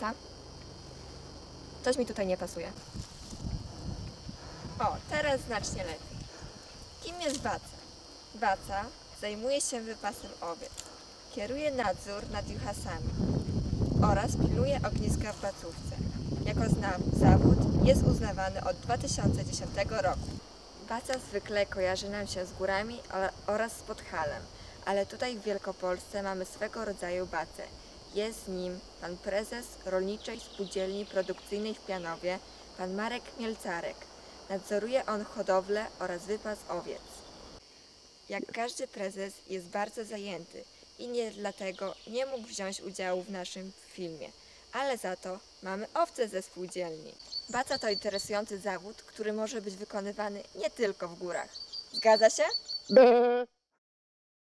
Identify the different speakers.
Speaker 1: Baca? Coś mi tutaj nie pasuje. O, teraz znacznie lepiej. Kim jest Baca? Baca zajmuje się wypasem owiec, kieruje nadzór nad juchasami oraz pilnuje ogniska w bacówce. Jako zna zawód jest uznawany od 2010 roku. Baca zwykle kojarzy nam się z górami oraz z Podhalem, ale tutaj w Wielkopolsce mamy swego rodzaju bacę. Jest nim pan prezes Rolniczej Spółdzielni Produkcyjnej w Pianowie, pan Marek Mielcarek. Nadzoruje on hodowlę oraz wypas owiec. Jak każdy prezes jest bardzo zajęty i nie dlatego nie mógł wziąć udziału w naszym filmie, ale za to mamy owce ze spółdzielni. Baca to interesujący zawód, który może być wykonywany nie tylko w górach. Zgadza się?